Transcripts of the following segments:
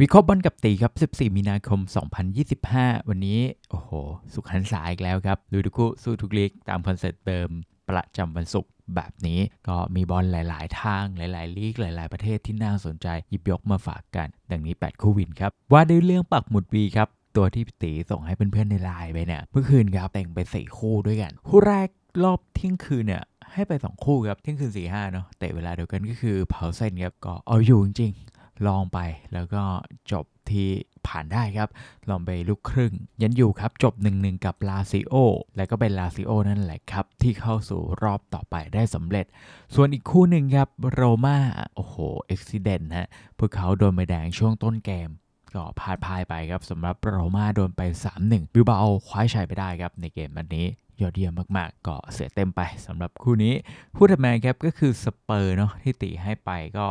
วิเคราะห์บอลกับตีครับ 14 มีนาคม 2025 วันนี้ โอ้โห สุขหันษายอีกแล้วครับลุยทุกคู่สู้ทุกลีกตามคอนเซ็ปต์เดิม ประจำวันศุกร์แบบนี้ ก็มีบอลหลาย ๆ ทาง หลาย ๆ ลีก หลาย ๆ ประเทศที่น่าสนใจ หยิบยกมาฝากกัน ดังนี้ 8 คู่วินครับ ว่าด้วยเรื่องปักหมุดวีครับ ตัวที่ตีส่งให้เพื่อน ๆ ในไลน์ไปเนี่ย เมื่อคืนครับแต่งไป4คู่ด้วยกัน คู่แรกรอบเที่ยงคืนเนี่ยให้ไป 2 คู่ครับเที่ยงคืน4 5เนาะเตะเวลาเดียวกันก็คือเพาเซนครับก็เอาอยู่จริง ลองไปแล้วก็จบที่ผ่านได้ครับ ลองไปลูกครึ่ง ยันอยู่ครับจบ 1-1 กับลาซิโอ และก็เป็นลาซิโอนั่นแหละครับ ที่เข้าสู่รอบต่อไปได้สำเร็จ ส่วนอีกคู่หนึ่งครับ โรม่าโอ้โหอุบิเหตุฮะพวกเขาโดนใบแดงช่วงต้นเกมก็พลาดพายไปครับสำหรับโรม่าโดนไป 3-1 บิวเบาคว้าชัยไปได้ครับในเกมวันนี้ยอดเยี่ยมมากๆ ก็เสียเต็มไปสำหรับคู่นี้คู่ถัดมาครับก็คือสเปอร์เนาะที่ตีให้ไปก็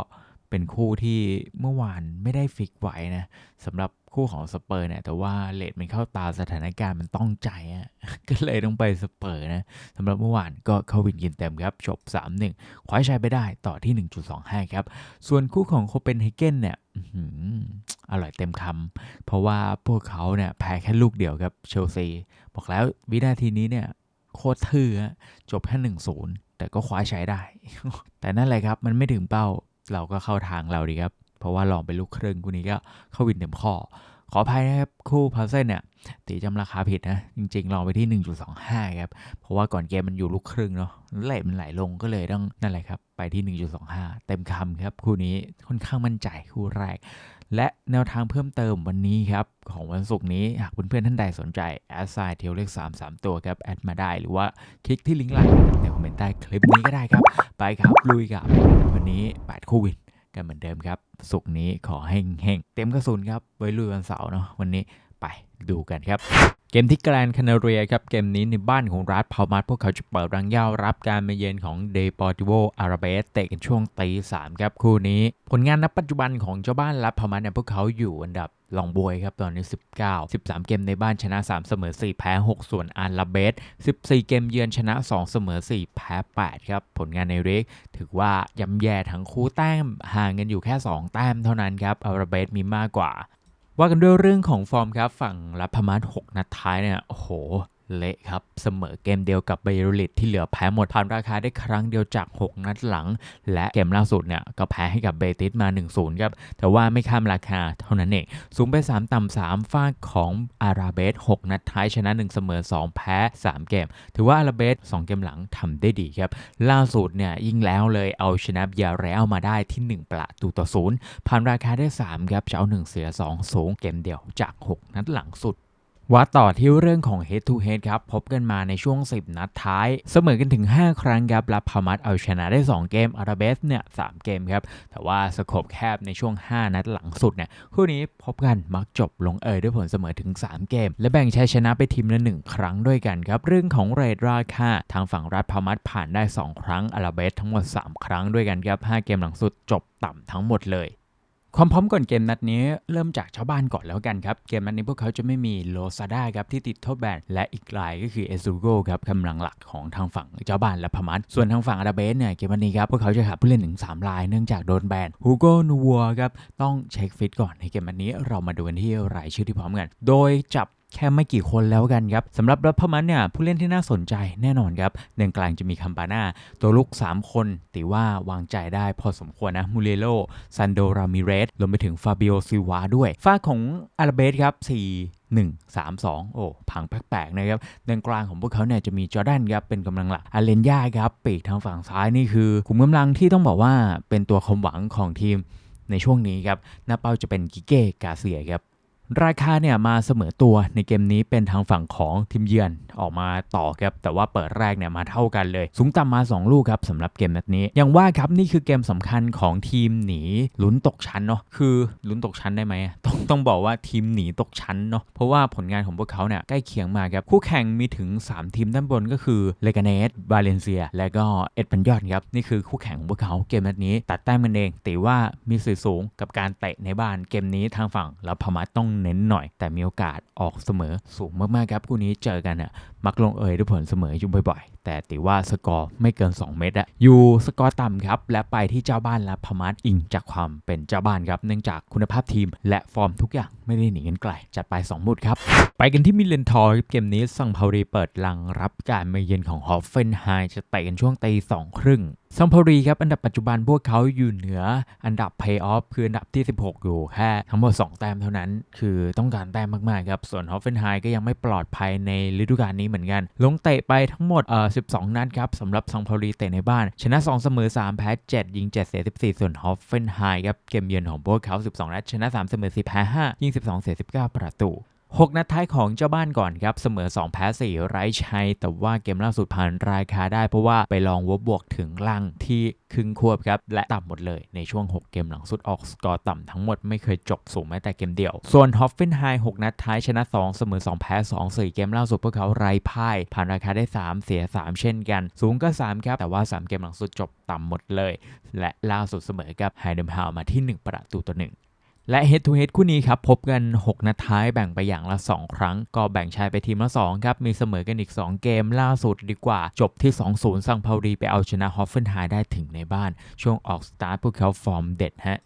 เป็นคู่ที่เมื่อวานไม่ได้ฟิกไว้นะสำหรับคู่ของสเปอร์เนี่ยแต่ว่าเลดมันเข้าตาสถานการณ์มันต้องใจอะก็เลยต้องไปสเปอร์นะสำหรับเมื่อวานก็เข้าวินกินเต็มครับจบ 3-1 คว้าชัยไปได้ต่อที่ 1.25 ครับ ส่วนคู่ของโคเปนเฮเกนเนี่ยอื้อหืออร่อยเต็มคำเพราะว่าพวกเขาเนี่ยแพ้แค่ลูกเดียวครับเชลซีบอกแล้ววินาทีนี้เนี่ยโคตรทื่อจบแค่1-0แต่ก็คว้าชัยได้ แต่นั่นแหละครับ มันไม่ถึงเป้า เราก็เข้าทางเราดีครับ เพราะว่าลองไปลูกครึ่งคู่นี้ก็เข้าวินเต็มข้อ ขออภัยนะครับ คู่พาเซนเนี่ยตีจำราคาผิดนะ จริงๆลองไปที่ 1.25 ครับ เพราะว่าก่อนเกมมันอยู่ลูกครึ่งเนาะเลทมันไหลลงก็เลยต้องนั่นแหละครับ ไปที่ 1.25 เต็มคำครับ คู่นี้ค่อนข้างมั่นใจคู่แรก และแนวทางเพิ่มเติมวันนี้ครับ ของวันศุกร์นี้ หากเพื่อนๆท่านใดสนใจ แอดไซน์เทลเลข3 3 ตัวครับ แอดมาได้หรือว่าคลิกที่ลิงก์ไลน์ในคอมเมนต์ใต้คลิปนี้ก็ได้ครับ ไปครับ ลุยกับ วันนี้8คู่วินกันเหมือนเดิมครับ ศุกร์นี้ขอให้เฮงๆเต็มกระสุนครับ ไว้ลุยวันเสาร์เนาะวันนี้ไปดูกันครับ เกมที่แกรนคานาเรียครับเกมนี้ในบ้านของรัฐพามาสพวกเขาจะเปิดรังเยารับการมาเยือนของเดปอร์ติโวอาราเบสเตะกันช่วงตีสามครับคู่นี้ ผลงานณปัจจุบันของเจ้าบ้านรัฐพามาสเนี่ยพวกเขาอยู่อันดับลองบวยครับตอนนี้ 19 13 เกมในบ้านชนะ 3 เสมอ 4 แพ้ 6 ส่วนอาราเบส 14 เกมเยือนชนะ 2 เสมอ 4 แพ้ 8 ครับ ผลงานในเรกถือว่าย่ำแย่ทั้งคู่แต้มห่างกันอยู่แค่ 2 แต้มเท่านั้นครับอาราเบสมีมากกว่า ว่ากันด้วยเรื่องของฟอร์มครับฝั่งรับพมาส6นัดท้ายเนี่ยโอ้โห เละครับ เสมอเกมเดียวกับเบยริตที่เหลือแพ้หมดผ่านราคาได้ครั้งเดียวจาก 6 นัดหลัง และเกมล่าสุดเนี่ยก็แพ้ให้กับเบติสมา 1-0 ครับ แต่ว่าไม่ข้ามราคาเท่านั้นเอง สูงไป 3 ต่ำ 3 ฟากของอาราเบส 6 นัดท้ายชนะ 1 เสมอ 2 แพ้ 3 เกม ถือว่าอาราเบส 2 เกมหลังทำได้ดีครับ ล่าสุดเนี่ยยิ่งแล้วเลยเอาชนะยาเรลมาได้ที่ 1 ประตูต่อศูนย์ผ่านราคาได้ 3 ครับเจะเอา1เสีย 2 สูงเกมเดียวจาก 6 นัดหลังสุด ว่าต่อที่เรื่องของ Head to Head ครับ พบกันมาในช่วง 10 นัดท้าย เสมอกันถึง 5 ครั้งครับรับพามัสเอาชนะได้ 2 เกมอาราเบสเนี่ย3เกมครับ แต่ว่าสโคบแคบในช่วง 5 นัดหลังสุดเนี่ยคู่นี้พบกันมักจบลงเอยด้วยผลเสมอถึง 3 เกม และแบ่งชัยชนะไปทีมละ 1 ครั้งด้วยกันครับ เรื่องของเรทราคาทางฝั่งรัฐพามัสผ่านได้ 2 ครั้งอาราเบสทั้งหมด 3 ครั้งด้วยกันครับ5เกมหลังสุดจบต่ำทั้งหมดเลย ความพร้อมก่อนเกมนัดนี้เริ่มจากชาวบ้านก่อนแล้วกันครับ เกมนัดนี้พวกเขาจะไม่มีโลซาด้าครับที่ติดโทษแบนและอีกรายก็คือเอซูโกครับกำลังหลักของทางฝั่งเจ้าบ้านและพมัสส่วนทางฝั่งอาราเบสเนี่ยเกมนัดนี้ครับพวกเขาจะขาดผู้เล่นถึง3รายเนื่องจากโดนแบนฮูโกนูวัวครับต้องเช็คฟิตก่อนในเกมนัดนี้เรามาดูกันที่รายชื่อที่พร้อมกัน โดยจับ แค่ไม่กี่คนแล้วกันครับสำหรับรับพมันเนี่ยผู้เล่นที่น่าสนใจแน่นอนครับเดินกลางจะมีคัมปาน่าตัวลุก 3 คนตีว่าวางใจได้พอสมควรนะมูเลโลซันโดรามิเรสรวมไปถึงฟาบิโอซิวาด้วยฝ้าของอาราเบสครับ4 1 3 2 โอ้ผังแปลกๆนะครับดินกลางของพวกเขาเนี่ยจะมีจอร์แดนครับเป็นกำลังหลักอาเลนยาครับปีกทางฝั่งซ้ายนี่คือกลุ่มกำลังที่ต้องบอกว่าเป็นตัวความหวังของทีมในช่วงนี้ครับหน้าเป้าจะเป็นกิเก้กาเซียครับ ราคาเนี่ยมาเสมอตัวในเกมนี้เป็นทางฝั่งของทีมเยือนออกมาต่อครับแต่ว่าเปิดแรกเนี่ยมาเท่ากันเลย สูงต่ำมา 2 ลูกครับสำหรับเกมนัดนี้อย่างว่าครับนี่คือเกมสำคัญของทีมหนีลุ้นตกชั้นเนาะคือลุ้นตกชั้นได้ไหมต้องต้องบอกว่าทีมหนีตกชั้นเนาะเพราะว่าผลงานของพวกเขาเนี่ยใกล้เคียงมาครับคู่แข่งมีถึง 3 ทีมด้านบนก็คือเลกาเนสบาเลนเซีย และก็เอ็ดปันยอดครับนี่คือคู่แข่งของพวกเขาเกมนัดนี้ ตัดแต้มกันเองแต่ว่ามีสื่อสูงกับการเตะในบ้านเกมนี้ทางฝั่งล้วพมัสต้องเน้นหน่อย แต่มีโอกาสออกเสมอสูงมากๆครับคู่นี้เจอกันอะ มักลงเอยด้วยผลเสมออยู่บ่อยๆ แต่ติว่าสกอร์ไม่เกิน 2 เมตรอะอยู่สกอร์ต่ำครับ และไปที่เจ้าบ้านและพมาร์อิงจากความเป็นเจ้าบ้านครับ เนื่องจากคุณภาพทีมและฟอร์มทุกอย่างไม่ได้หนีกันไกล จัดไป 2 มุดครับ ไปกันที่มิเลนทอร์เกมนี้ซังพารีเปิดลังรับการมาเยือนของฮอฟเฟนไฮจะเตะกันช่วงตีสองครึ่งซัมพารีครับอันดับปัจจุบันพวกเขาอยู่เหนืออันดับเพย์ออฟคืออันดับที่ 16 อยู่แค่ทั้งหมด 2 แต้มเท่านั้น คือต้องการแต้มมากๆครับส่วนฮอฟเฟนไฮก็ยังไม่ปลอดภัยในฤดูกาลนี้เหมือนกัน ลงเตะไปทั้งหมดเอ่อ12 นัดครับสำหรับซองพารีเตะในบ้าน ชนะ 2 เสมอ 3 แพ้ 7 ยิง 7 เสีย 14 ส่วนฮอฟเฟนไฮครับเกมเยือนของพวกเขา 12 นัด ชนะ 3 เสมอ 4 แพ้ 5 ยิง 12 เสีย 19 ประตู 6 นัดท้ายของเจ้าบ้านก่อนครับ เสมอ 2 แพ้ 4 ไร้ชัย แต่ว่าเกมล่าสุดผ่านรายคาได้เพราะว่าไปลองวบบวกถึงล่างที่ครึ่งควบครับ และต่ำหมดเลยในช่วง 6 เกมหลังสุดออกสกอร์ต่ำทั้งหมดไม่เคยจบสูงแม้แต่เกมเดียว ส่วนฮอฟเฟนไฮ6นัดท้ายชนะ 2 เสมอ 2 แพ้ 2 4 เกมล่าสุดพวกเขาไร้พ่าย ผ่านรายคาได้ 3 เสีย 3 เช่นกัน สูงก็ 3 ครับ แต่ว่า 3 เกมหลังสุดจบต่ำหมดเลย และล่าสุดเสมอกับไฮเดมฮาวมาที่ 1 ประตูต่อ1 และ Head to Head คู่นี้ครับ พบกัน 6 นัดท้ายแบ่งไปอย่างละ 2 ครั้ง ก็แบ่งชายไปทีมละ 2 ครับ มีเสมอกันอีก 2 เกมล่าสุดดีกว่า จบที่ 2-0 ซังพาดีไปเอาชนะฮอฟเฟนไฮได้ถึงในบ้าน ช่วงออกสตาร์ทพวกเขาฟอร์มเด็ดฮะ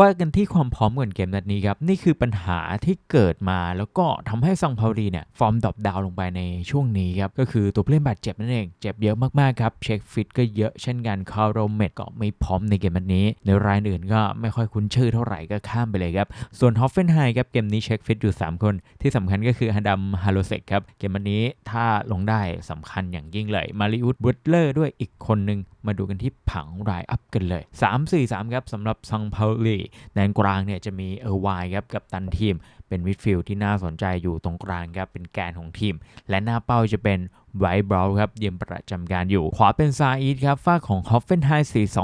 ว่ากันที่ความพร้อมก่อนเกมนัดนี้ครับ นี่คือปัญหาที่เกิดมาแล้วก็ทำให้ซังพารีเนี่ยฟอร์มดรอปดาวลงไปในช่วงนี้ครับ ก็คือตัวผู้เล่นบาดเจ็บนั่นเอง เจ็บเยอะมากๆครับ เช็คฟิตก็เยอะเช่นกันคาร์โรเมดก็ไม่พร้อมในเกมนัดนี้ ในรายอื่นก็ไม่ค่อยคุ้นชื่อเท่าไหร่ก็ข้ามไปเลยครับ ส่วนฮอฟเฟนไฮครับเกมนี้เช็คฟิตอยู่ 3 คน ที่สำคัญก็คือฮันดัมฮาโลเซกครับเกมนัดนี้ถ้าลงได้สำคัญอย่างยิ่งเลยมาริอุสบุตเลอร์ด้วยอีกคนหนึ่งมาดูกันที่ผังรายอัพกันเลย 3-4-3 ครับสำหรับซังพารีแดนกลางเนี่ยจะมีเออร์ไวครับกับตันทีม เป็นมิดฟิลด์ที่น่าสนใจอยู่ตรงกลางครับเป็นแกนของทีม และหน้าเป้าจะเป็นไวท์บราวครับยืมประจำการอยู่ ขวาเป็นซาอีดครับฝ้าของฮอฟเฟนไฮ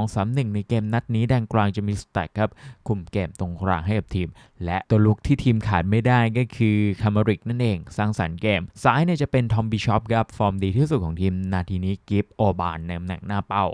4-2-3-1 ในเกมนัดนี้แดนกลางจะมีสแต็กครับ คุมเกมตรงกลางให้กับทีม และตัวลุกที่ทีมขาดไม่ได้ก็คือคามาริกนั่นเอง สร้างสรรค์เกม ซ้ายเนี่ยจะเป็นทอมบิชอปครับ ฟอร์มดีที่สุดของทีม นาทีนี้กิฟโอบานในตำแหน่งหน้าเป้า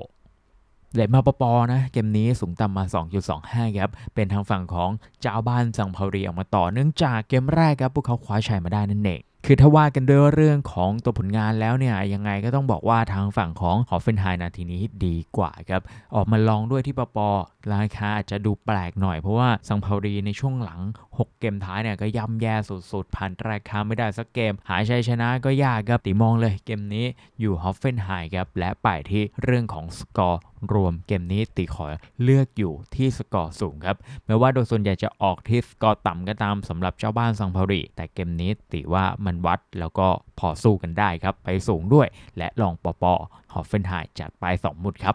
เลทมาปปอนะเกมนี้สูงต่ำมา 2.25 ครับ เป็นทางฝั่งของเจ้าบ้านสังพารีออกมาต่อเนื่องจากเกมแรกครับพวกเขาคว้าชัยมาได้นั่นเองคือถ้าว่ากันด้วยเรื่องของตัวผลงานแล้วเนี่ยยังไงก็ต้องบอกว่าทางฝั่งของฮอฟเฟนไฮนาทีนี้ดีกว่าครับ ออกมาลองด้วยที่ปปอราคาอาจจะดูแปลกหน่อยเพราะว่าสังพารีในช่วงหลัง 6 เกมท้ายเนี่ยก็ย่ำแย่สุดๆ ผ่านราคาไม่ได้สักเกม หาชัยชนะก็ยากครับตีมองเลยเกมนี้อยู่ฮอฟเฟนไฮครับและไปที่เรื่องของสกอร์รวมเกมนี้ตีขอเลือกอยู่ที่สกอร์สูงครับแม้ว่าโดยส่วนใหญ่จะออกที่สกอร์ต่ำก็ตามสำหรับเจ้าบ้านซังพารีแต่เกมนี้ตีว่ามันวัดแล้วก็พอสู้กันได้ครับ ไปสูงด้วย และลองปอปอฮอฟเฟนไฮจัดไป2มุดครับ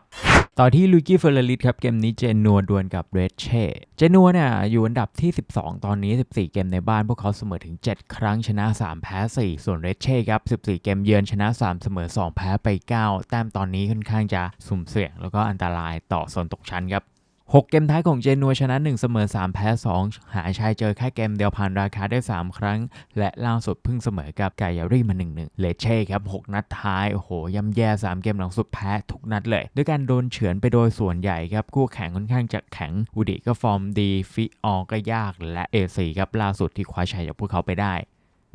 ต่อที่ลุยกี้เฟอร์ลิสครับเกมนี้เจนัวดวลกับเรดเช่เจนัวเนี่ยอยู่อันดับที่ 12 ตอนนี้ 14 เกมในบ้านพวกเขาเสมอถึง 7 ครั้งชนะ 3 แพ้ 4 ส่วนเรดเช่ครับ 14 เกมเยือนชนะ 3 เสมอ 2 แพ้ไป 9 แต้มตอนนี้ค่อนข้างจะสุ่มเสี่ยง แล้วก็อันตรายต่อโซนตกชั้นครับ 6 เกมท้ายของเจนัวชนะ 1 เสมอ 3 แพ้ 2 หาชัยเจอแค่เกมเดียวผ่านราคาได้ 3 ครั้ง และล่าสุดเพิ่งเสมอกับไกยารี่มา 1-1 เลเช่ครับ 6 นัดท้าย โอ้โหย่ำแย่ 3 เกมหลังสุดแพ้ทุกนัดเลย ด้วยการโดนเฉือนไปโดยส่วนใหญ่ครับ คู่แข่งค่อนข้างจะแข็งอุดิก็ฟอร์มดี ฟิออก็ยากและเอซีครับล่าสุดที่คว้าชัยจากพวกเขาไปได้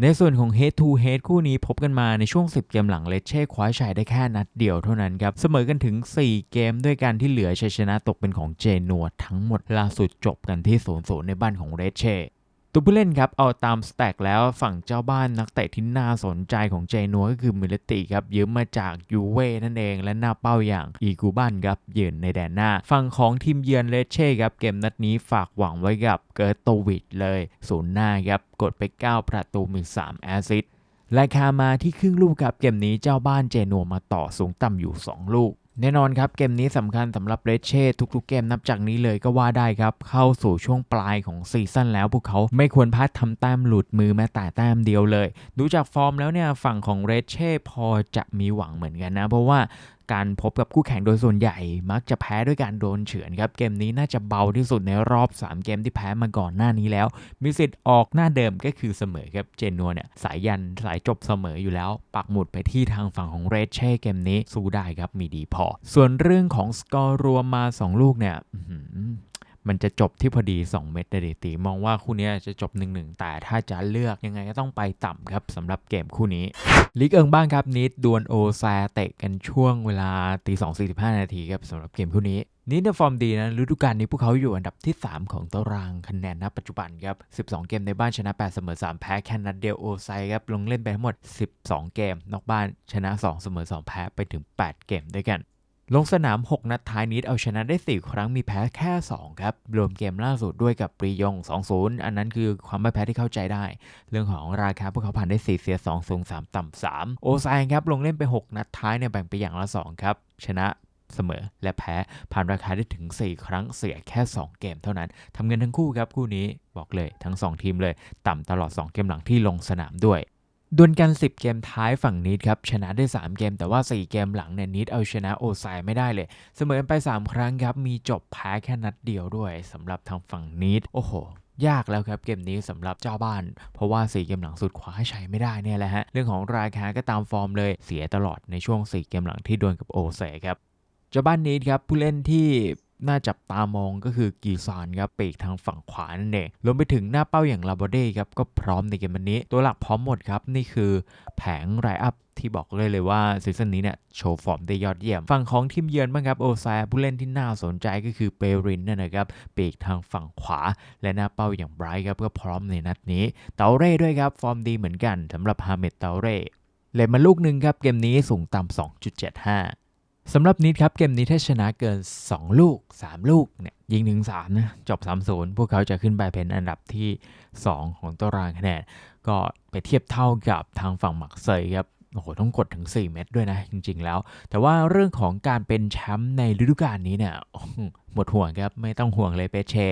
ในส่วนของ Head to Head คู่นี้พบกันมาในช่วง 10 เกมหลังเลเช่คว้าชัยได้แค่นัดเดียวเท่านั้นครับ เสมอกันถึง 4 เกมด้วยกันที่เหลือชัยชนะตกเป็นของเจนัวทั้งหมดล่าสุดจบกันที่ 0-0 ในบ้านของเรเช่ ตัวผู้เล่นครับเอาตามสแต็กแล้วฝั่งเจ้าบ้านนักเตะที่น่าสนใจของเจนัวก็คือมิเลติครับยืมมาจากยูเว่นั่นเองและหน้าเป้าอย่างอีกูบันครับยืนในแดนหน้า ฝั่งของทีมเยือนเลเช่ครับเกมนัดนี้ฝากหวังไว้กับเกิร์ตโตวิดเลยศูนย์หน้าครับกดไป 9 ประตูมี 3 แอสซิสต์ราคามาที่ครึ่งลูกครับเกมนี้เจ้าบ้านเจนัวมาต่อสูงต่ำอยู่ 2 ลูก แน่นอนครับ เกมนี้สำคัญสำหรับเรเช่ทุกๆเกมนับจากนี้เลยก็ว่าได้ครับ เข้าสู่ช่วงปลายของซีซั่นแล้วพวกเขาไม่ควรพลาดทำแต้มหลุดมือแม้แต่แต้มเดียวเลย ดูจากฟอร์มแล้วเนี่ยฝั่งของเรเช่พอจะมีหวังเหมือนกันนะ เพราะว่า การพบกับคู่แข่งโดยส่วนใหญ่ มักจะแพ้ด้วยการโดนเฉือนครับ เกมนี้น่าจะเบาที่สุดในรอบ 3 เกมที่แพ้มาก่อนหน้านี้แล้ว มีสิทธิ์ออกหน้าเดิมก็คือเสมอครับ เจนัวเนี่ยสายยันสายจบเสมออยู่แล้ว ปักหมุดไปที่ทางฝั่งของเรดเช่เกมนี้สู้ได้ครับมีดีพอ ส่วนเรื่องของสกอร์รวมมา 2 ลูกเนี่ย มันจะจบที่พอดี 2 เม็ดเดตีมองว่าคู่นี้จะจบ 1-1 แต่ถ้าจะเลือกยังไงก็ต้องไปต่ำครับสำหรับเกมคู่นี้ลีกเอิงบ้างครับนิดดวลโอแซเตะกันช่วงเวลาตีสองสี่สิบห้านาทีครับสำหรับเกมคู่นี้นิดในฟอร์มดีนะฤดูกาลนี้พวกเขาอยู่อันดับที่ 3 ของตารางคะแนนณปัจจุบันครับ 12 เกมในบ้านชนะ 8 เสมอ 3 แพ้แค่นัดเดียวโอไซครับ ลงเล่นไปทั้งหมด 12 เกม นอกบ้านชนะ 2 เสมอ 2 แพ้ไปถึง 8 เกมด้วยกัน ลงสนาม 6 นัดท้ายนิดเอาชนะได้ 4 ครั้งมีแพ้แค่ 2 ครับ รวมเกมล่าสุดด้วยกับปรียง 2-0 อันนั้นคือความไม่แพ้ที่เข้าใจได้ เรื่องของราคาพวกเขาผ่านได้ 4 เสีย 2 สูง 3 ต่ำ 3 โอไซครับ ลงเล่นไป 6 นัดท้ายเนี่ยแบ่งไปอย่างละ 2 ครับ ชนะเสมอและแพ้ผ่านราคาได้ถึง 4 ครั้งเสียแค่ 2 เกมเท่านั้นทำเงินทั้งคู่ครับคู่นี้บอกเลยทั้ง 2 ทีมเลย ต่ำตลอด 2 เกมหลังที่ลงสนามด้วย ดวลกัน 10 เกมท้ายฝั่งนิดครับ ชนะได้ 3 เกม แต่ว่า 4 เกมหลังเนี่ยนิดเอาชนะโอไซไม่ได้เลย เสมอกันไป 3 ครั้งครับ มีจบแพ้แค่นัดเดียวด้วยสำหรับทางฝั่งนิดโอ้โหยากแล้วครับเกมนี้สำหรับเจ้าบ้าน เพราะว่า 4 เกมหลังสุดคว้าชัยไม่ได้เนี่ยแหละฮะ เรื่องของราคาก็ตามฟอร์มเลยเสียตลอดในช่วง 4 เกมหลังที่ดวลกับโอไซครับเจ้าบ้านนี้ครับผู้เล่นที่ น่าจับตามองก็คือกีซานครับปีกทางฝั่งขวานั่นเองรวมไปถึงหน้าเป้าอย่างลาบอเด้ครับก็พร้อมในเกมวันนี้ ตัวหลักพร้อมหมดครับ นี่คือแผงไรอัพที่บอกเลยเลยว่าซีซั่นนี้เนี่ยโชว์ฟอร์มได้ยอดเยี่ยม ฝั่งของทีมเยือนบ้างครับโอซาผู้เล่นที่น่าสนใจก็คือเปรินนั่นนะครับปีกทางฝั่งขวา และหน้าเป้าอย่างไบรท์ครับก็พร้อมในนัดนี้เตาเร่ด้วยครับฟอร์มดีเหมือนกันสำหรับฮาเมดเตาเร่เลยมาลูกหนึ่งครับเกมนี้สูงต่ำ2.75 สำหรับนิดครับเกมนี้ถ้าชนะเกิน 2 ลูก 3 ลูกเนี่ยยิงถึง3นะจบ3-0 พวกเขาจะขึ้นไปเป็นอันดับที่ 2 ของตารางคะแนนก็ไปเทียบเท่ากับทางฝั่งหมักเซยครับโอ้โหต้องกดถึง 4 เม็ดด้วยนะ จริง ๆ แล้ว แต่ว่าเรื่องของการเป็นแชมป์ในฤดูกาลนี้เนี่ย หมดห่วงครับ ไม่ต้องห่วงเลยเปเช่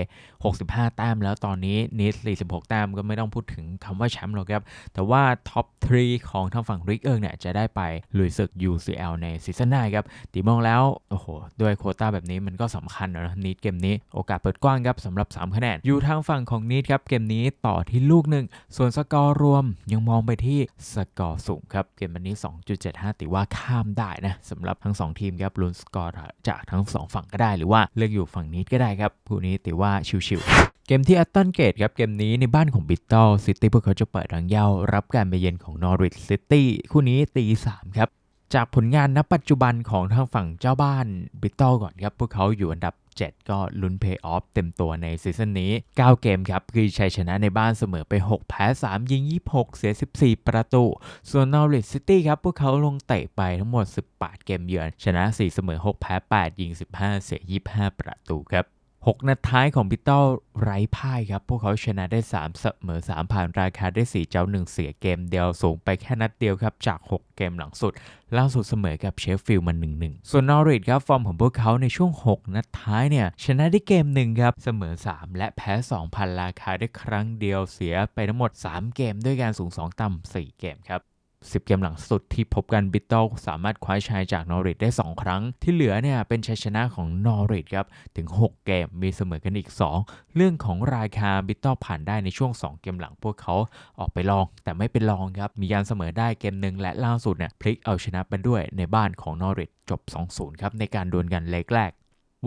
65 แต้มแล้วตอนนี้นิส46 แต้มก็ไม่ต้องพูดถึงคำว่าแชมป์หรอกครับ แต่ว่าท็อป 3 ของทางฝั่งริกเอิงเนี่ยจะได้ไปลุยศึก UCL ในซีซั่นหน้าครับตีมองแล้ว โอ้โห ด้วยโคต้าแบบนี้มันก็สำคัญนะนิดเกมนี้ โอกาสเปิดกว้างครับสำหรับ 3 คะแนน อยู่ทางฝั่งของนิดครับ เกมนี้ต่อที่ลูกหนึ่ง ส่วนสกอร์รวมยังมองไปที่สกอร์สูงครับ เกมวันนี้ 2.75ตีว่าข้ามได้นะสำหรับทั้ง 2 ทีมครับลุ้นสกอร์จากทั้ง 2 ฝั่งก็ได้หรือว่าเลือกอยู่ฝั่งนิดก็ได้ครับคู่นี้ตีว่าชิวๆเกมที่แอตตันเกตครับเกมนี้ในบ้านของบิตเติลซิตี้พวกเขาจะเปิดรังเย้ารับการไปเยือนของนอริทซิตี้คู่นี้ตีสามครับ จากผลงานณปัจจุบันของทางฝั่งเจ้าบ้านบิตเตก่อนครับ พวกเขาอยู่อันดับ 7 ก็ลุ้นเพย์ออฟเต็มตัวในซีซั่นนี้ 9 เกมครับ คือชัยชนะในบ้านเสมอไป 6 แพ้ 3 ยิง 26 เสีย 14 ประตู ส่วนนอริทซิตี้ครับ พวกเขาลงเตะไปทั้งหมด 18 เกมเยือน ชนะ 4 เสมอ 6 แพ้ 8 ยิง 15 เสีย 25 ประตูครับ 6 นัดท้ายของพิตเตอลไร้พ่ายครับ พวกเขาชนะได้ 3 เสมอ 3 ผ่านราคาได้ 4 เจ้า 1 เสียเกมเดียวสูงไปแค่นัดเดียวครับ จาก 6 เกมหลังสุด ล่าสุดเสมอกับเชฟฟิลด์มา 1-1 ส่วนนอริทครับ ฟอร์มของพวกเขาในช่วง 6 นัดท้ายเนี่ย ชนะได้เกมหนึ่งครับ เสมอ 3 และแพ้2พันราคาได้ครั้งเดียวเสียไปทั้งหมด 3 เกมด้วยการสูง 2 ต่ำ4 เกมครับ 10 เกมหลังสุดที่พบกันบิตเติลสามารถคว้าชัยจากนอริทได้ 2 ครั้ง ที่เหลือเนี่ยเป็นชัยชนะของนอริทครับ ถึง 6 เกมมีเสมอกันอีก 2 เรื่องของราคาบิตเติลผ่านได้ในช่วง 2 เกมหลังพวกเขาออกไปลอง แต่ไม่เป็นรองครับ มีการเสมอได้เกมหนึ่งและล่าสุดเนี่ยพลิกเอาชนะไปด้วยในบ้านของนอริทจบ 2-0 ครับในการดวลกันเล็กแรก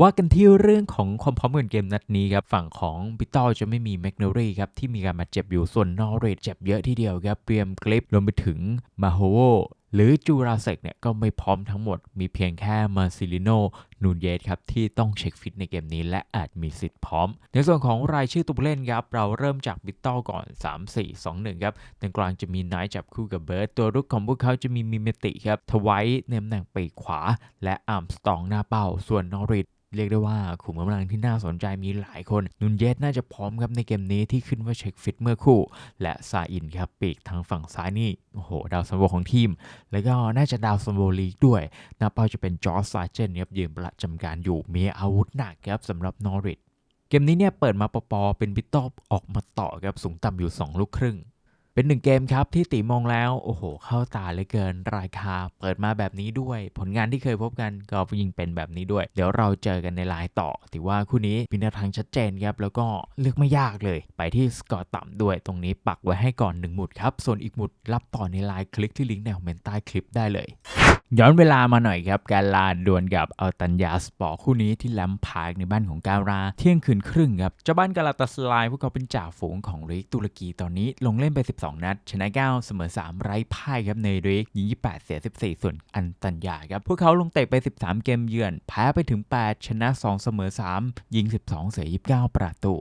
ว่ากันที่เรื่องของความพร้อมกันเกมนัดนี้ครับ ฝั่งของบิตตอลจะไม่มีแมกนารีครับ ที่มีการมาเจ็บอยู่ส่วนนอริทเจ็บเยอะทีเดียวครับเตรียมคลิปรวมไปถึงมาโฮโวหรือจูราเซกเนี่ยก็ไม่พร้อมทั้งหมด มีเพียงแค่มาซิลิโนนูนเยสครับ ที่ต้องเช็คฟิตในเกมนี้และอาจมีสิทธิ์พร้อม ในส่วนของรายชื่อตัวผู้เล่นครับ เราเริ่มจากบิตตอก่อน 3 4 2 1 ครับตรงกลางจะมีไนท์จับคู่กับเบิร์ดตัวรุกของพวกเขาจะมีมิเมติครับทไวท์ในตำแหน่งปีกขวา และอาร์มสตองหน้าเป้า ส่วนนอริท เรียกได้ว่าขุมกำลังที่น่าสนใจมีหลายคน นุนเยสน่าจะพร้อมครับในเกมนี้ที่ขึ้นว่าเช็คฟิตเมื่อคู่ และซาอินครับปีกทางฝั่งซ้ายนี่โอ้โหดาวซันโวของทีม แล้วก็น่าจะดาวซันโวลีกด้วยหน้าเป้าจะเป็นจอร์จซาเจนครับยืนประจำการอยู่มีอาวุธหนักครับสำหรับนอริทเกมนี้เนี่ยเปิดมาปอปอเป็นบิตตอบออกมาต่อครับสูงต่ำอยู่ 2 ลูกครึ่ง เป็นหนึ่งเกมครับที่ติมองแล้วโอ้โห เข้าตาเลยเกินราคาเปิดมาแบบนี้ด้วย ผลงานที่เคยพบกันก็ยิ่งเป็นแบบนี้ด้วย เดี๋ยวเราเจอกันในไลน์ต่อถือว่าคู่นี้มีแนวทางชัดเจนครับแล้วก็เลือกไม่ยากเลย ไปที่สกอร์ต่ำด้วยตรงนี้ปักไว้ให้ก่อน 1 หมุดครับส่วนอีกหมุดรับต่อในไลน์คลิกที่ลิงก์ในคอมเมนต์ใต้คลิปได้เลยย้อนเวลามาหน่อยครับ การลาดวลกับอัลตันยาสปอร์คู่นี้ที่แลมพาร์กในบ้านของการา เที่ยงคืนครึ่งครับ เจ้าบ้านกาลาตาสลายพวกเขาเป็นจ่าฝูงของลีกตุรกีตอนนี้ลงเล่นไป 12 นัด ชนะ 9 เสมอ 3 ไร้พ่ายครับในลีกยิง28 เสีย 14 ส่วนอันตันยาครับ พวกเขาลงเตะไป 13 เกมเยือน แพ้ไปถึง 8 ชนะ 2 เสมอ 3 ยิง 12 เสีย 29 ประตู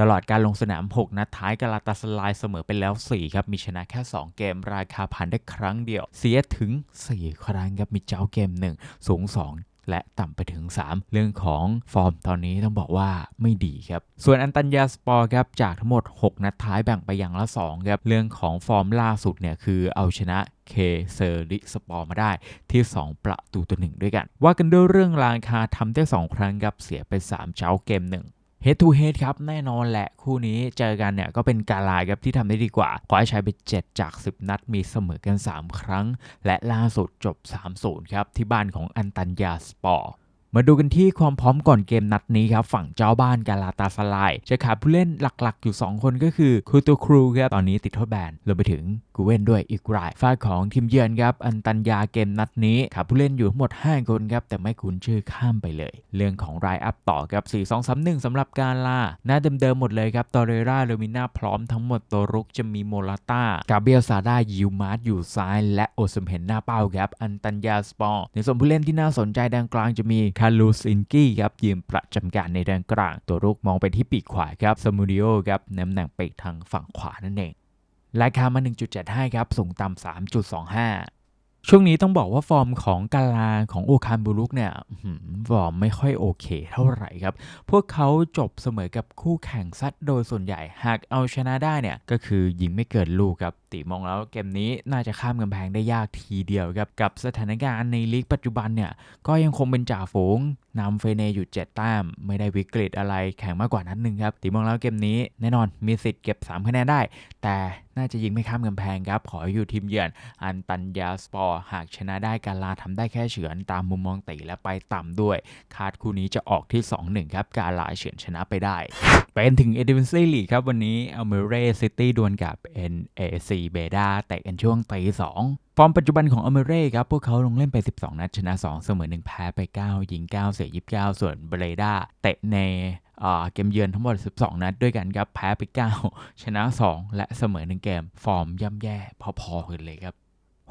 ตลอดการลงสนาม 6 นัดท้ายกาลาตาสลายเสมอไปแล้ว 4 ครับ มีชนะแค่ 2 เกม ราคาผ่านได้ครั้งเดียว เสียถึง 4 ครั้งครับ มีเจ้าเกม 1 สูง 2และต่ำไปถึง 3 เรื่องของฟอร์มตอนนี้ต้องบอกว่าไม่ดีครับ ส่วนอันตันยาสปอร์ครับ จากทั้งหมด 6 นัดท้ายแบ่งไปอย่างละ 2 ครับ เรื่องของฟอร์มล่าสุดเนี่ยคือเอาชนะเคเซอร์ริสปอร์มาได้ที่ 2 ประตูต่อหนึ่งด้วยกัน ว่ากันด้วยเรื่องราคาทำได้ 2 ครั้งครับ เสียไป 3 เจ้าเกมหนึ่ง Head to Head ครับ แน่นอนแหละคู่นี้เจอกันเนี่ยก็เป็นกาลาครับที่ทำได้ดีกว่าคว้าชัยไป 7 จาก 10 นัดมีเสมอกัน 3 ครั้ง และล่าสุดจบ 3-0 ครับ ที่บ้านของอันตันยาสปอร์ มาดูกันที่ความพร้อมก่อนเกมนัดนี้ครับฝั่งเจ้าบ้านกาลาตาสลายจะขาดผู้เล่นหลักๆ อยู่ 2 คนก็คือคูตูครูครับตอนนี้ติดโทษแบนรวมไปถึงกูเว่นด้วยอีกรายฝ่ายของทีมเยือนครับอันตันยาเกมนัดนี้ขาดผู้เล่นอยู่ทั้งหมด 5 คนครับแต่ไม่คุ้นชื่อข้ามไปเลย เรื่องของรายอัพต่อครับ 4-2-3-1สำหรับกาลาหน้าเดิมๆหมดเลยครับตอเรราเลมิน่าพร้อมทั้งหมดตัวรุกจะมีโมลาต้ากาเบียลซาดายิวมาร์อยู่ซ้าย และโอสมเห็นหน้าเป้าครับอันตันยาสปอร์ในส่วนผู้เล่นที่น่าสนใจดังกลางจะมีคารูซินกี้ครับยืมประจำการในแดนกลาง ตัวรุกมองไปที่ปีกขวาครับซามูดิโอครับนตำหน่งปีกทางฝั่งขวานั่นเองราคามา 1.75 ครับสูงต่ำ3.25ช่วงนี้ต้องบอกว่าฟอร์มของกาลาของโอคานบุรุกเนี่ยฟอร์มไม่ค่อยโอเคเท่าไหร่ครับ พวกเขาจบเสมอกับคู่แข่งซัดโดยส่วนใหญ่ หากเอาชนะได้เนี่ย ก็คือยิงไม่เกินลูกครับ ตีมองแล้วเกมนี้น่าจะข้ามกำแพงได้ยากทีเดียวครับ กับสถานการณ์ในลีกปัจจุบันเนี่ย ก็ยังคงเป็นจ่าฝูงนำเฟเนอยู่7แต้ม ไม่ได้วิกฤตอะไรแข่งมากกว่านัดหนึ่งครับตีมองแล้วเกมนี้แน่นอนมีสิทธิ์เก็บ 3 คะแนนได้ แต่น่าจะยิงไม่ข้ามกำแพงครับ ขออยู่ทีมเยือน อันตันยาสปอร์หากชนะได้การลาทำได้แค่เฉือนตามมุมมองตีและไปต่ำด้วย คาดคู่นี้จะออกที่ 2-1 ครับ การลาเฉือนชนะไปได้ เป็นถึงเอเดนซีลีครับวันนี้อัลเมเรซิตี้ดวลกับ NAC เบดาแตะกันช่วงตีสองฟอร์มปัจจุบันของอเมเร่ครับ พวกเขาลงเล่นไป 12 นัดชนะ 2 เสมอ 1 แพ้ไป 9 ยิง 9 เสีย 29 ส่วนเบรดาเตะในเกมเยือนทั้งหมด 12 นัดด้วยกันครับ แพ้ไป 9 ชนะ 2 และเสมอ 1 เกม ฟอร์มย่ำแย่พอๆกันเลยครับ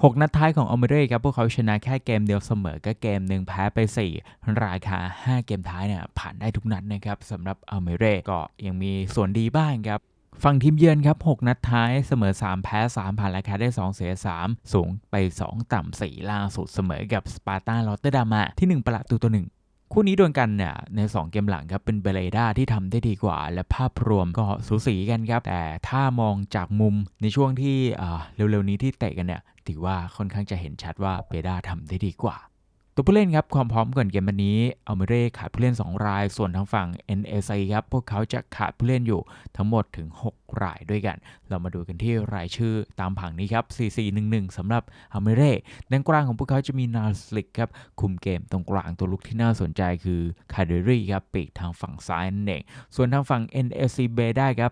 6นัดท้ายของอเมเร่ครับ พวกเขาชนะแค่เกมเดียวเสมอก็เกมหนึ่งแพ้ไป 4 ราคา 5 เกมท้ายเนี่ยผ่านได้ทุกนัดนะครับสำหรับอเมเร่ก็ยังมีส่วนดีบ้างครับ ฝั่งทีมเยือนครับ 6 นัดท้ายเสมอ 3 แพ้ 3 ผ่านราคาได้ 2 เสีย 3 สูงไป 2 ต่ำ 4 ล่าสุดเสมอกับสปาร์ตาลอตเตอร์ดามาที่ 1 ประตูตัวหนึ่งคู่นี้ดวลกันเนี่ยใน 2 เกมหลังครับเป็นเบเลดาที่ทำได้ดีกว่า และภาพรวมก็สูสีกันครับ แต่ถ้ามองจากมุมในช่วงที่เร็วๆนี้ที่เตะกันเนี่ยถือว่าค่อนข้างจะเห็นชัดว่าเบดาทำได้ดีกว่า ตัวผู้เล่นครับความพร้อมก่อนเกมวันนี้อัลเมเร่ขาดผู้เล่น 2 ราย ส่วนทางฝั่ง NAC ครับพวกเขาจะขาดผู้เล่นอยู่ทั้งหมดถึง 6 รายด้วยกัน เรามาดูกันที่รายชื่อตามผังนี้ครับ 4411สำหรับอัลเมเร่ด้านกลางของพวกเขาจะมีนาสลิกครับคุมเกมตรงกลางตัวลุกที่น่าสนใจคือคาเดรี่ครับปีกทางฝั่งซ้ายนั่นเองส่วนทางฝั่ง NAC เบได้ครับ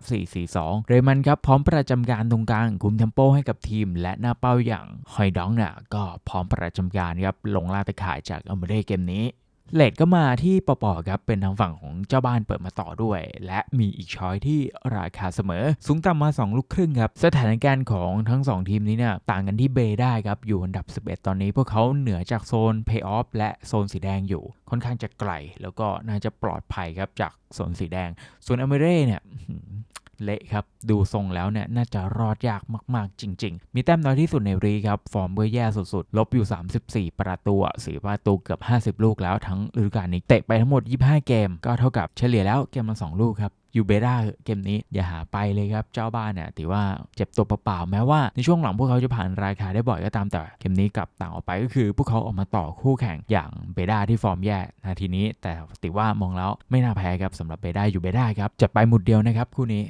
442 เรมันครับพร้อมประจำการตรงกลางคุมเทมโปให้กับทีม และหน้าเป้าอย่างฮอยดองน่ะก็พร้อมประจำการครับลงล่าตะขายจากอัมเรเกมนี้เลดก็มาที่ปปครับเป็นทางฝั่งของเจ้าบ้านเปิดมาต่อด้วย และมีอีกช้อยที่ราคาเสมอ สูงต่ำมา 2 ลูกครึ่งครับ สถานการณ์ของทั้ง 2 ทีมนี้เนี่ยต่างกันที่เบย์ได้ครับ อยู่อันดับ 11 ตอนนี้พวกเขาเหนือจากโซนเพย์ออฟและโซนสีแดงอยู่ ค่อนข้างจะไกล แล้วก็น่าจะปลอดภัยครับจากโซนสีแดง ส่วนอเมเร่เนี่ย เละครับ ดูทรงแล้วเนี่ยน่าจะรอดยากมากๆ จริง ๆ มีแต้มน้อยที่สุดในรีครับ ฟอร์มเบื่อแย่สุดๆ ลบอยู่ 34 ประตูสีประตูเกือบ 50 ลูกแล้วทั้งฤดูกาลนี้เตะไปทั้งหมด 25 เกม ก็เท่ากับเฉลี่ยแล้วเกมละ2ลูกครับ ยูเบด้าเกมนี้อย่าหาไปเลยครับ เจ้าบ้านเนี่ยถือว่าเจ็บตัวเปล่าๆแม้ว่าในช่วงหลังพวกเขาจะผ่านราคาได้บ่อยก็ตามแต่เกมนี้กลับต่างออกไปก็คือ พวกเขาออกมาต่อคู่แข่งอย่างเบด้าที่ฟอร์มแย่นาทีนี้ แต่ถือว่ามองแล้วไม่น่าแพ้ครับสำหรับเบด้ายูเบด้าครับจัดไปหมุดเดียวนะครับคู่นี้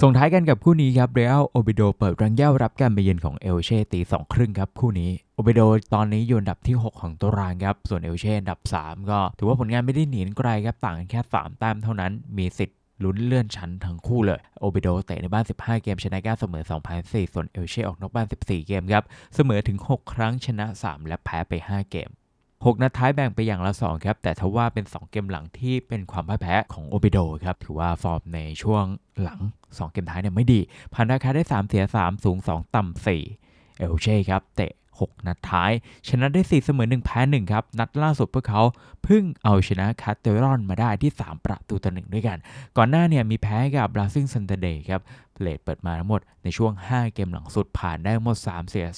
ส่งท้ายกันกับคู่นี้ครับเรอัลโอบิโดเปิดรังแย่รับการไปเยือนของเอลเช่ตีสองครึ่งครับคู่นี้โอบิโดตอนนี้อยู่อันดับที่ 6 ของตารางครับ ส่วนเอลเช่อันดับ 3 ก็ถือว่าผลงานไม่ได้หนีนไกลครับ ต่างกันแค่ 3 แต้มเท่านั้น มีสิทธิ์ ลุ้นเลื่อนชั้นทั้งคู่เลยโอบิโดเตะในบ้าน 15 เกมชนะ9เสมอ2แพ้4ส่วนเอลเช่ออกนอกบ้าน 14 เกมครับ เสมอถึง 6 ครั้งชนะ 3 และแพ้ไป 5 เกม 6 นัดท้ายแบ่งไปอย่างละ 2 ครับ แต่ทว่าเป็น 2 เกมหลังที่เป็นความพ่ายแพ้ของโอบิโดครับ ถือว่าฟอร์มในช่วงหลัง 2 เกมท้ายเนี่ยไม่ดีผ่านราคาได้ 3 เสีย 3 สูง 2 ต่ำ4เอลเช่ครับเตะ 6 นัดท้าย ชนะได้ 4 เสมอ1แพ้1ครับ นัดล่าสุดพวกเขาเพิ่งเอาชนะคาเตอรอนมาได้ที่ 3 ประตูต่อหนึ่งด้วยกัน ก่อนหน้าเนี่ยมีแพ้กับบราซิลซันเตเดย์ครับเลดเปิดมาทั้งหมดในช่วง 5 เกมหลังสุดผ่านได้หมด 3 เสีย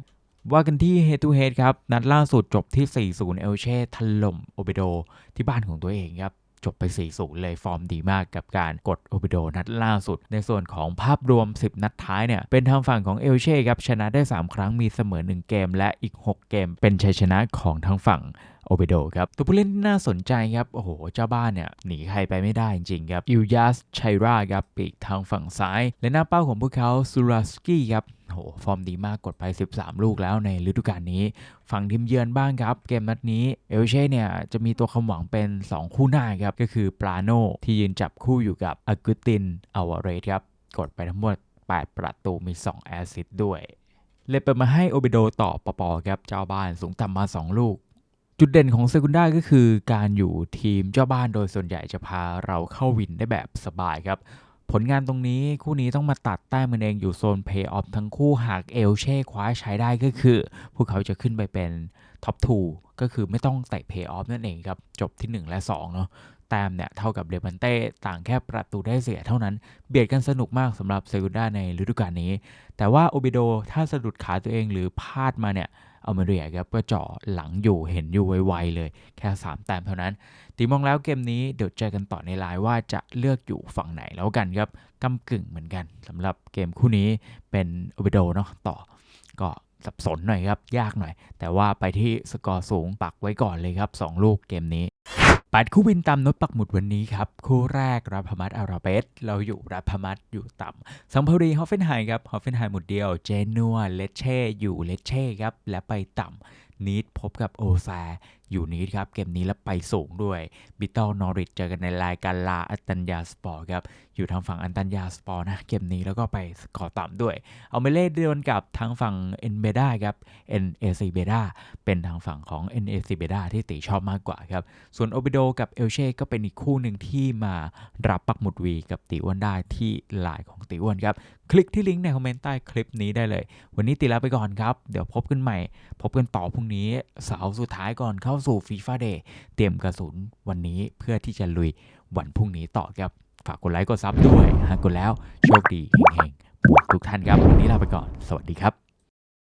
2ว่ากันที่ Head to Head ครับ นัดล่าสุดจบที่ 4-0 เอลเช่ถล่มโอเบโดที่บ้านของตัวเองครับ จบไป 4-0 เลยฟอร์มดีมากกับการกดโอปิโดนัดล่าสุด ในส่วนของภาพรวม 10 นัดท้ายเนี่ย เป็นทางฝั่งของเอลเช่ครับ ชนะได้ 3 ครั้งมีเสมอ 1 เกมและอีก 6 เกม เป็นชัยชนะของทางฝั่ง โอเบโดครับ ตัวผู้เล่นที่น่าสนใจครับ โอ้โห เจ้าบ้านเนี่ยหนีใครไปไม่ได้จริงๆครับอิลยัสชัยราครับปีกทางฝั่งซ้าย และหน้าเป้าของพวกเขาซูราสกี้ครับโหฟอร์มดีมากกดไป 13 ลูกแล้วในฤดูกาลนี้ ฝั่งทีมเยือนบ้างครับ เกมนัดนี้เอลเช่เนี่ยจะมีตัวคำหวังเป็น 2 คู่หน้าครับ ก็คือปลาโนที่ยืนจับคู่อยู่กับอากุตินอาวาเรสครับ กดไปทั้งหมด 8 ประตูมี 2 แอสซิสด้วย เลยเปิดมาให้โอเบโดต่อปปครับเจ้าบ้านสูงต่ำมา 2 ลูก จุดเด่นของเซกุนด้าก็คือการอยู่ทีมเจ้าบ้านโดยส่วนใหญ่จะพาเราเข้าวินได้แบบสบายครับ ผลงานตรงนี้คู่นี้ต้องมาตัดแต้มมันเองอยู่โซนเพย์ออฟทั้งคู่หากเอลเช่คว้าใช้ได้ก็คือ พวกเขาจะขึ้นไปเป็น ท็อป2ก็คือไม่ต้องเตะเพย์ออฟนั่นเองครับ จบที่ 1 และ 2 เนาะแต้มเนี่ย เท่ากับเดบันเต้ ต่างแค่ประตูได้เสียเท่านั้น เบียดกันสนุกมากสำหรับเซกุนด้าในฤดูกาลนี้ แต่ว่าโอบิโดถ้าสะดุดขาตัวเองหรือพลาดมาเนี่ยเอามาเรียครับก็เจาะหลังอยู่เห็นอยู่ไวๆเลย แค่ 3 แต้มเท่านั้น ตีมองแล้วเกมนี้เดี๋ยวเจอกันต่อในไลน์ว่าจะเลือกอยู่ฝั่งไหนแล้วกันครับกำกึ่งเหมือนกันสำหรับเกมคู่นี้เป็นโอเบโดเนาะต่อก็ สับสนหน่อยครับ ยากหน่อย แต่ว่าไปที่สกอร์สูงปักไว้ก่อนเลยครับ 2 ลูกเกมนี้ปัดคู่บินตามนดปักหมุดวันนี้ครับ คู่แรกรับพมัดอาราเบสเราอยู่รับพมัดอยู่ต่ำสังพรีฮอฟเฟนไฮครับฮอฟเฟนไฮหมุดเดียว เจนัวเลเช่อยู่เลเช่ครับ และไปต่ำนีดพบกับโอแซอยู่นี้ครับ เกมนี้แล้วไปสูงด้วยบิตเตลนอริทเจอกันในรายการลาอัตัญญาสปอร์ครับ อยู่ทางฝั่งอันตัญญาสปอร์นะเกมนี้แล้วก็ไปสกอร์ต่ำด้วย เอาเมเล่เดินกับทางฝั่งเอ็นเบด้าครับ NAC เบด้าเป็นทางฝั่งของ NAC เบด้าที่ตีชอบมากกว่าครับ ส่วนโอบิโดกับเอลเช่ก็เป็นอีกคู่หนึ่งที่มารับปักหมุดวีกับตีอ้วนได้ที่ไลน์ของตีอ้วนครับ คลิกที่ลิงก์ในคอมเมนต์ใต้คลิปนี้ได้เลย วันนี้ตีลาไปก่อนครับ เดี๋ยวพบกันใหม่ พบกันต่อพรุ่งนี้เสาร์สุดท้ายก่อนเข้าสู่ฟีฟ่าเดย์เตรียมกระสุนวันนี้เพื่อที่จะลุยวันพรุ่งนี้ต่อครับ ฝากกดไลค์กดซับด้วยหากกดแล้วโชคดีเฮงๆทุกท่านครับวันนี้ลาไปก่อน สวัสดีครับ